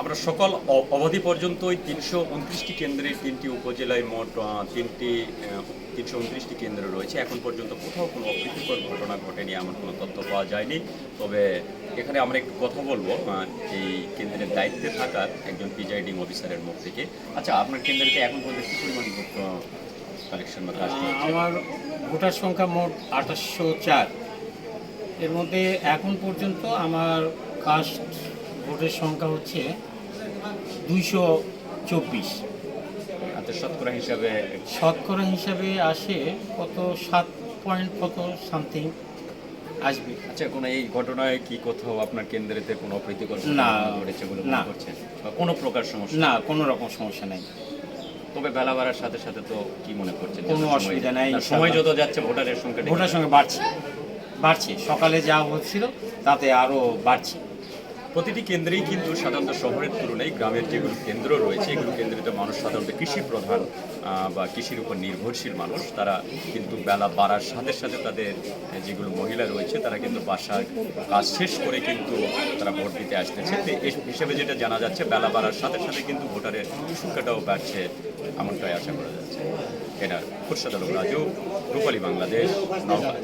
আমরা সকল অবধি পর্যন্তই তিনশো উনত্রিশটি কেন্দ্রে, তিনটি উপজেলায় মোট তিনটি তিনশো উনত্রিশটি কেন্দ্র রয়েছে। এখন পর্যন্ত কোথাও কোনো অপ্রীতিকর ঘটনা ঘটেনি, এমন কোনো তথ্য পাওয়া যায়নি। তবে এখানে আমরা একটু কথা বলব এই কেন্দ্রের দায়িত্বে থাকা একজন প্রিজাইডিং অফিসারের মুখ থেকে। আচ্ছা আপনার কেন্দ্রেতে এখন পর্যন্ত কি পরিমাণ কালেকশন বা কাজ আমার ভোটার সংখ্যা মোট আঠাশশো চার। এর মধ্যে এখন পর্যন্ত আমার কাস্ট ভোটের সংখ্যা হচ্ছে দুইশো চব্বিশ। আচ্ছা শতকরা হিসাবে শতকরা হিসাবে আসে কত সাত পয়েন্ট কত সামথিং আসবে। আচ্ছা কোনো এই ঘটনায় কি কোথাও আপনার কেন্দ্রেতে কোনো অপ্রীতিকর না, ঘটেছে বলে না। করছেন? বা কোনো প্রকার সমস্যা? না কোনো রকম সমস্যা নেই। তবে বেলা বাড়ার সাথে সাথে তো কি মনে করছেন কোনো অসুবিধা নাই, সময় যত যাচ্ছে ভোটারের সংখ্যা ভোটার সংখ্যা বাড়ছে। বাড়ছে। সকালে যা হচ্ছিল তাতে আরও বাড়ছে। প্রতিটি কেন্দ্রেই কিন্তু সাধারণত শহরের তুলনায় গ্রামের যেগুলো কেন্দ্র রয়েছে, এগুলো কেন্দ্রিত মানুষ সাধারণত কৃষি প্রধান বা কৃষির উপর নির্ভরশীল মানুষ। তারা কিন্তু বেলা বাড়ার সাথে সাথে তাদের যেগুলো মহিলা রয়েছে, তারা কিন্তু বাসার কাজ শেষ করে কিন্তু তারা ভোট দিতে আসতেছে। হিসেবে যেটা জানা যাচ্ছে, বেলা বাড়ার সাথে সাথে কিন্তু ভোটারের সংখ্যাটাও বাড়ছে এমনটাই আশা করা যাচ্ছে। এটা খুরশাদ আলম রাজু, রূপালী বাংলাদেশ, নওগাঁ।